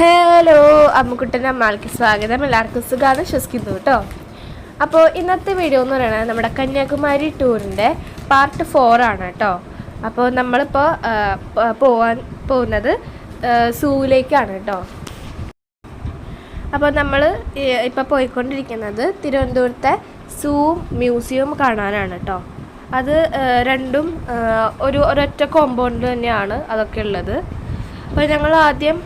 Hello അമ്മുക്കുട്ടന്റെ അമ്മാൾക്ക് സ്വാഗതം. എല്ലാവർക്കും സുഖമാണ് വിശ്വസിക്കുന്നു കേട്ടോ. അപ്പോൾ ഇന്നത്തെ വീഡിയോ എന്ന് പറയുന്നത് നമ്മുടെ കന്യാകുമാരി ടൂറിന്റെ പാർട്ട് ഫോർ ആണ് കേട്ടോ. അപ്പോൾ നമ്മളിപ്പോൾ പോവാൻ പോകുന്നത് സൂവിലേക്കാണ് കേട്ടോ. അപ്പോൾ നമ്മൾ ഇപ്പോൾ പോയിക്കൊണ്ടിരിക്കുന്നത് തിരുവനന്തപുരത്തെ സൂ മ്യൂസിയം കാണാനാണ് കേട്ടോ. അത് രണ്ടും ഒരു ഒരൊറ്റ കോമ്പൗണ്ടിൽ തന്നെയാണ് അതൊക്കെ ഉള്ളത്. അപ്പോൾ ഞങ്ങൾ ആദ്യം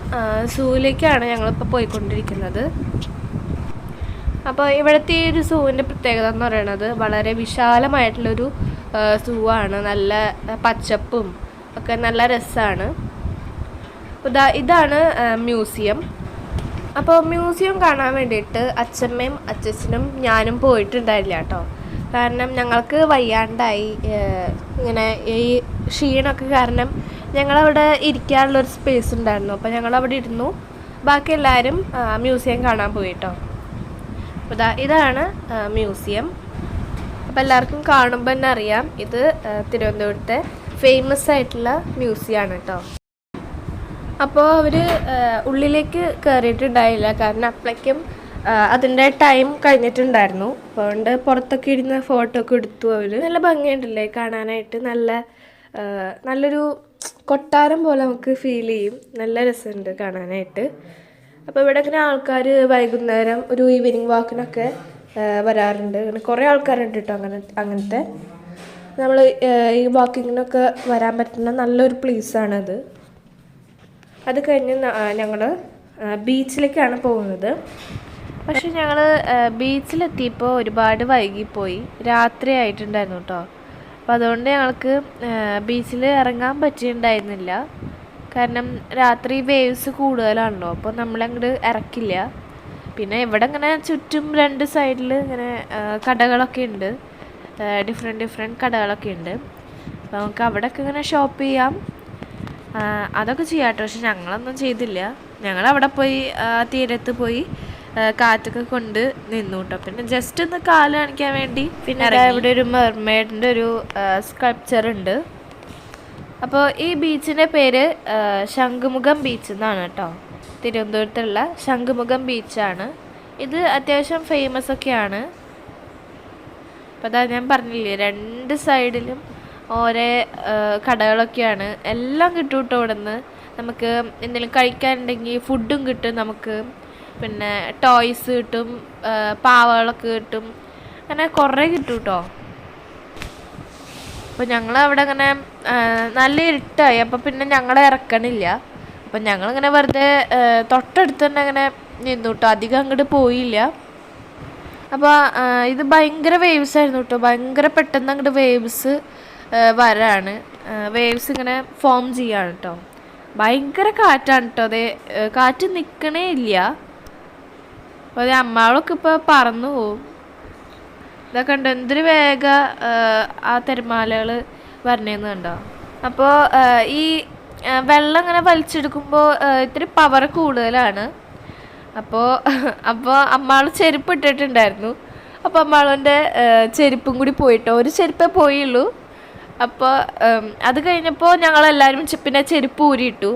സൂവിലേക്കാണ് ഞങ്ങളിപ്പോൾ പോയിക്കൊണ്ടിരിക്കുന്നത്. അപ്പോൾ ഇവിടുത്തെ ഈ ഒരു സൂവിന്റെ പ്രത്യേകത എന്ന് പറയുന്നത് വളരെ വിശാലമായിട്ടുള്ളൊരു സൂവാണ്. നല്ല പച്ചപ്പും ഒക്കെ നല്ല രസമാണ് ഇതാ ഇതാണ് മ്യൂസിയം. അപ്പോൾ മ്യൂസിയം കാണാൻ വേണ്ടിയിട്ട് അച്ഛമ്മയും അച്ഛച്ചനും ഞാനും പോയിട്ടുണ്ടായില്ല കേട്ടോ. കാരണം ഞങ്ങൾക്ക് വയ്യാണ്ടായി ഇങ്ങനെ ഈ ക്ഷീണമൊക്കെ കാരണം ഞങ്ങളവിടെ ഇരിക്കാനുള്ളൊരു സ്പേസ് ഉണ്ടായിരുന്നു. അപ്പോൾ ഞങ്ങളവിടെ ഇരുന്നു. ബാക്കി എല്ലാവരും മ്യൂസിയം കാണാൻ പോയി കേട്ടോ അപ്പോൾ ഇതാ ഇതാണ് മ്യൂസിയം അപ്പോൾ എല്ലാവർക്കും കാണുമ്പോൾ തന്നെ അറിയാം. ഇത് തിരുവനന്തപുരത്തെ ഫേമസ് ആയിട്ടുള്ള മ്യൂസിയമാണ് കേട്ടോ അപ്പോൾ അവർ ഉള്ളിലേക്ക് കയറിയിട്ടുണ്ടായില്ല കാരണം അപ്പോഴേക്കും അതിന്റെ ടൈം കഴിഞ്ഞിട്ടുണ്ടായിരുന്നു. അതുകൊണ്ട് പുറത്തൊക്കെ ഇരുന്ന് ഫോട്ടോ ഒക്കെ എടുത്തു അവർ നല്ല ഭംഗിയുണ്ടല്ലേ കാണാനായിട്ട്? നല്ല നല്ലൊരു കൊട്ടാരം പോലെ നമുക്ക് ഫീൽ ചെയ്യും. നല്ല രസമുണ്ട് കാണാനായിട്ട്. അപ്പോൾ ഇവിടെ ഇങ്ങനെ ആൾക്കാർ വൈകുന്നേരം ഒരു ഈവനിങ് വാക്കിനൊക്കെ വരാറുണ്ട്. അങ്ങനെ കുറേ ആൾക്കാരുണ്ട് കേട്ടോ അങ്ങനെ അങ്ങനത്തെ. നമ്മൾ ഈ വാക്കിങ്ങിനൊക്കെ വരാൻ പറ്റുന്ന നല്ലൊരു പ്ലേസാണത് അത് കഴിഞ്ഞ് ഞങ്ങൾ ബീച്ചിലേക്കാണ് പോകുന്നത്. പക്ഷെ ഞങ്ങൾ ബീച്ചിലെത്തിയപ്പോൾ ഒരുപാട് വൈകിപ്പോയി. രാത്രി ആയിട്ടുണ്ടായിരുന്നു കേട്ടോ അപ്പോൾ അതുകൊണ്ട് ഞങ്ങൾക്ക് ബീച്ചിൽ ഇറങ്ങാൻ പറ്റിയിട്ടുണ്ടായിരുന്നില്ല. കാരണം രാത്രി വേവ്സ് കൂടുതലാണല്ലോ. അപ്പോൾ നമ്മളങ്ങോട്ട് ഇറക്കില്ല. പിന്നെ ഇവിടെ ഇങ്ങനെ ചുറ്റും രണ്ട് സൈഡിൽ ഇങ്ങനെ കടകളൊക്കെ ഉണ്ട്. ഡിഫറെന്റ് ഡിഫറെന്റ് കടകളൊക്കെ ഉണ്ട്. അപ്പോൾ നമുക്ക് അവിടെയൊക്കെ ഇങ്ങനെ ഷോപ്പ് ചെയ്യാം. അതൊക്കെ ചെയ്യാം കേട്ടോ പക്ഷെ ഞങ്ങളൊന്നും ചെയ്തില്ല. ഞങ്ങൾ അവിടെ പോയി തീരത്ത് പോയി കാറ്റൊക്കെ കൊണ്ട് നിന്നു കേട്ടോ പിന്നെ ജസ്റ്റ് ഒന്ന് കാൽ കാണിക്കാൻ വേണ്ടി പിന്നെ ഇവിടെ ഒരു മെർമേഡിന്റെ ഒരു സ്കൾപ്ചർ ഉണ്ട്. അപ്പോൾ ഈ ബീച്ചിന്റെ പേര് ശംഖുമുഖം ബീച്ച് എന്നാണ് കേട്ടോ. തിരുവനന്തപുരത്തുള്ള ശംഖുമുഖം ബീച്ചാണ് ഇത് അത്യാവശ്യം ഫേമസ് ഒക്കെയാണ്. അപ്പോൾ അതാ ഞാൻ പറഞ്ഞില്ലേ രണ്ട് സൈഡിലും ഓരോ കടകളൊക്കെയാണ്. എല്ലാം കിട്ടും കേട്ടോ ഇവിടെ നിന്ന് നമുക്ക് എന്തെങ്കിലും കഴിക്കാനുണ്ടെങ്കിൽ ഫുഡും കിട്ടും നമുക്ക്. പിന്നെ ടോയ്സ് കിട്ടും പാവകളൊക്കെ കിട്ടും. അങ്ങനെ കുറേ കിട്ടും കേട്ടോ അപ്പോൾ ഞങ്ങൾ അവിടെ അങ്ങനെ നല്ല ഇരുട്ടായി. അപ്പോൾ പിന്നെ ഞങ്ങളെ ഇറക്കണില്ല അപ്പം ഞങ്ങളിങ്ങനെ വെറുതെ തൊട്ടടുത്ത് തന്നെ അങ്ങനെ നിന്നു കേട്ടോ അധികം അങ്ങോട്ട് പോയില്ല. അപ്പോൾ ഇത് ഭയങ്കര വേവ്സ് ആയിരുന്നു കേട്ടോ ഭയങ്കര പെട്ടെന്ന് അങ്ങോട്ട് വേവ്സ് വരാണ്. വേവ്സ് ഇങ്ങനെ ഫോം ചെയ്യാണ് കേട്ടോ ഭയങ്കര കാറ്റാണ് കേട്ടോ അതെ കാറ്റ് നിൽക്കണേ ഇല്ല. അതെ അമ്മാളൊക്കെ ഇപ്പോൾ പറന്നു പോവും. ഇതൊക്കെ ഉണ്ട് എന്തൊരു വേഗ ആ തിരമാലകൾ വരണേന്ന് കണ്ടോ? അപ്പോൾ ഈ വെള്ളം ഇങ്ങനെ വലിച്ചെടുക്കുമ്പോൾ ഇത്തിരി പവർ കൂടുതലാണ്. അപ്പോൾ അപ്പോൾ അമ്മാൾ ചെരുപ്പ് ഇട്ടിട്ടുണ്ടായിരുന്നു. അപ്പോൾ അമ്മാളുടെ ചെരുപ്പും കൂടി പോയിട്ടോ ഒരു ചെരുപ്പേ പോയുള്ളൂ. അപ്പോൾ അത് കഴിഞ്ഞപ്പോൾ ഞങ്ങളെല്ലാവരും പിന്നെ ചെരുപ്പ് ഊരിയിട്ടു.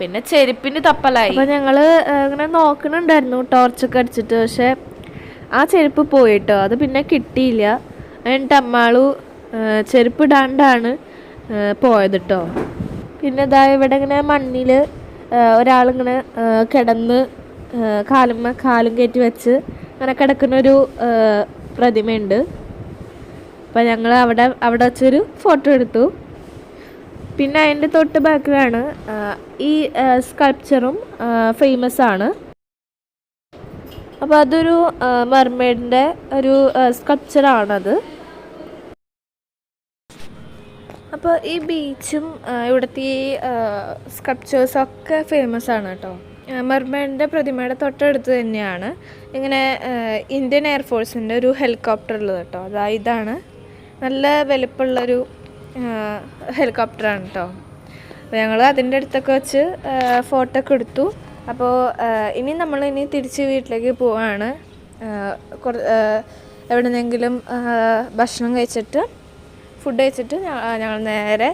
പിന്നെ ചെരുപ്പിന് തപ്പലായി. അപ്പൊ ഞങ്ങൾ ഇങ്ങനെ നോക്കണുണ്ടായിരുന്നു. ടോർച്ചൊക്കെ അടിച്ചിട്ട്. പക്ഷെ ആ ചെരുപ്പ് പോയിട്ടോ. അത് പിന്നെ കിട്ടിയില്ല. എന്നിട്ട് അമ്മാളു ചെരുപ്പ് ഇടാണ്ടാണ് പോയത് കേട്ടോ പിന്നെ ഇതാ ഇവിടെ ഇങ്ങനെ മണ്ണിൽ ഒരാളിങ്ങനെ കിടന്ന് കാലും കാലും കയറ്റി വെച്ച് അങ്ങനെ കിടക്കുന്നൊരു പ്രതിമയുണ്ട്. അപ്പം ഞങ്ങൾ അവിടെ അവിടെ വെച്ചൊരു ഫോട്ടോ എടുത്തു. പിന്നെ അതിന്റെ തൊട്ട് ബാക്കിലാണ് ഈ സ്കൾപ്ചറും ഫേമസ് ആണ്. അപ്പോൾ അതൊരു മെർമെയ്ഡിന്റെ ഒരു സ്കൾപ്ചറാണത് അപ്പോൾ ഈ ബീച്ചും ഇവിടുത്തെ ഈ സ്കൾപ്ചേഴ്സൊക്കെ ഫേമസ് ആണ് കേട്ടോ മെർമെയ്ഡിന്റെ പ്രതിമയുടെ തൊട്ടടുത്ത് തന്നെയാണ്. ഇങ്ങനെ ഇന്ത്യൻ എയർഫോഴ്സിന്റെ ഒരു ഹെലികോപ്റ്റർ ഉള്ളത് കേട്ടോ അതായത് ഇതാണ്. നല്ല വലുപ്പമുള്ളൊരു ഹെലികോപ്റ്ററാണ് കേട്ടോ അപ്പോൾ ഞങ്ങൾ അതിന്റെ അടുത്തൊക്കെ വെച്ച് ഫോട്ടോ ഒക്കെ എടുത്തു. അപ്പോൾ ഇനി നമ്മൾ ഇനി തിരിച്ച് വീട്ടിലേക്ക് പോവാണ്. കുറ എവിടെന്നെങ്കിലും ഭക്ഷണം കഴിച്ചിട്ട് ഫുഡ് കഴിച്ചിട്ട് ഞങ്ങൾ നേരെ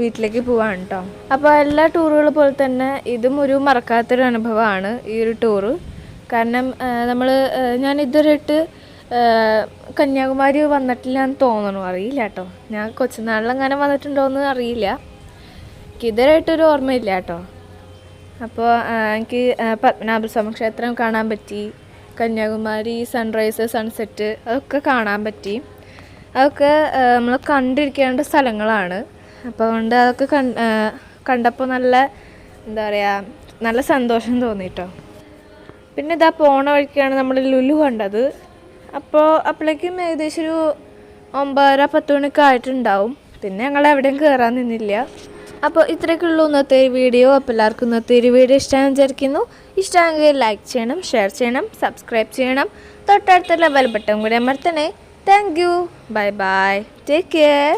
വീട്ടിലേക്ക് പോവാണ് കേട്ടോ അപ്പോൾ എല്ലാ ടൂറുകൾ പോലെ തന്നെ ഇതും ഒരു മറക്കാത്തൊരു അനുഭവമാണ് ഈ ഒരു ടൂറ്. കാരണം നമ്മൾ ഞാൻ ഇതുവരെയായിട്ട് കന്യാകുമാരി വന്നിട്ടില്ല എന്ന് തോന്നണു അറിയില്ല കേട്ടോ. ഞാൻ കൊച്ചുനാളിലെങ്ങനെ വന്നിട്ടുണ്ടോ എന്ന് അറിയില്ല. എനിക്ക് ഇതുവരെയായിട്ടൊരു ഓർമ്മയില്ല കേട്ടോ. അപ്പോൾ എനിക്ക് പത്മനാഭസ്വാമി ക്ഷേത്രം കാണാൻ പറ്റി. കന്യാകുമാരി സൺറൈസ് സൺസെറ്റ് അതൊക്കെ കാണാൻ പറ്റി. അതൊക്കെ നമ്മൾ കണ്ടിരിക്കേണ്ട സ്ഥലങ്ങളാണ്. അപ്പോൾ അതുകൊണ്ട് അതൊക്കെ കണ്ടപ്പോൾ നല്ല എന്താ പറയുക നല്ല സന്തോഷം തോന്നി കേട്ടോ. പിന്നെ ഇതാ പോണ വഴിക്കാണ് നമ്മൾ ലുലു കണ്ടത്. അപ്പോൾ അപ്പോഴേക്കും ഏകദേശം ഒരു ഒമ്പതര പത്ത് മണിയൊക്കെ ആയിട്ടുണ്ടാവും. പിന്നെ ഞങ്ങൾ എവിടെയും കയറാൻ നിന്നില്ല. അപ്പോൾ ഇത്രയൊക്കെ ഉള്ളൂ ഇന്നത്തെ ഒരു വീഡിയോ. അപ്പോൾ എല്ലാവർക്കും ഇന്നത്തെ ഒരു വീഡിയോ ഇഷ്ടമാണെന്ന് വിചാരിക്കുന്നു. ഇഷ്ടമാണെങ്കിൽ ലൈക്ക് ചെയ്യണം ഷെയർ ചെയ്യണം സബ്സ്ക്രൈബ് ചെയ്യണം. തൊട്ടടുത്തുള്ള ബെൽ ബട്ടൺ കൂടി അമർത്തണേ. Thank you bye bye take care